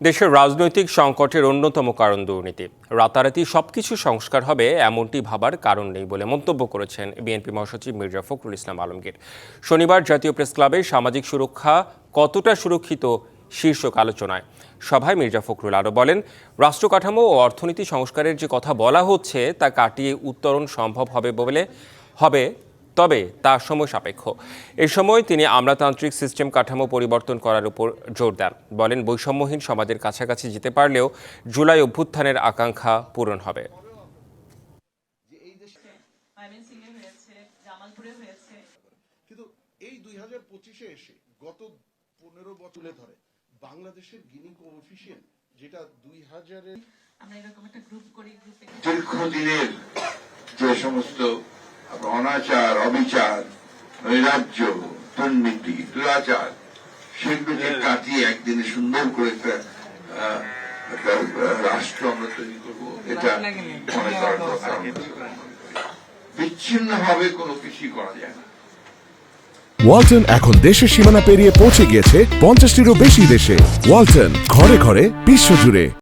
দেশের রাজনৈতিক সংকটের অন্যতম কারণ দুর্নীতি। রাতারাতি সবকিছু সংস্কার হবে এমনটি ভাবার কারণ নেই বলে মন্তব্য করেছেন বিএনপি মহাসচিব মির্জা ফখরুল ইসলাম আলমগীর। শনিবার জাতীয় প্রেস ক্লাবে সামাজিক সুরক্ষা কতটা সুরক্ষিত শীর্ষক আলোচনায় সভায় মির্জা ফখরুল আরও বলেন রাষ্ট্র কাঠামো ও অর্থনীতি সংস্কারের যে কথা বলা হচ্ছে তা কাটিয়ে উত্তরণ সম্ভব হবে বলে হবে তবে তা সময় সাপেক্ষ। এ সময় তিনি আমলাতান্ত্রিক সিস্টেম কাঠামো পরিবর্তন করার উপর জোর দেন। বলেন বৈষম্যহীন সমাজের কাছাকাছি যেতে পারলেও জুলাই অভ্যুত্থানের আকাঙ্ক্ষা পূরণ হবে। ময়মনসিংহে হয়েছে জামালপুরে হয়েছে কিন্তু এই দুই হাজার পঁচিশে এসে গত পনেরো বছর ধরে বাংলাদেশের গিনি কোএফিসিয়েন্ট যেটা দুই হাজারের আমরা এরকম একটা গ্রুপ করি গ্রুপে দীর্ঘদিনের যে সমস্ত অনাচার অবিচার নৈরাজ্য দুর্নীতি দুরাচার সেগুলোকে কাটিয়ে একদিনে সুন্দর করে একটা একটা রাষ্ট্র আমরা তৈরি করব। এটা মনে করার কথা বিচ্ছিন্ন ভাবে কোনো কিছুই করা যায় না। ওয়ালটন এখন দেশের সীমানা পেরিয়ে পৌঁছে গিয়েছে পঞ্চাশটিরও বেশি দেশে। ওয়ালটন ঘরে ঘরে বিশ্বজুড়ে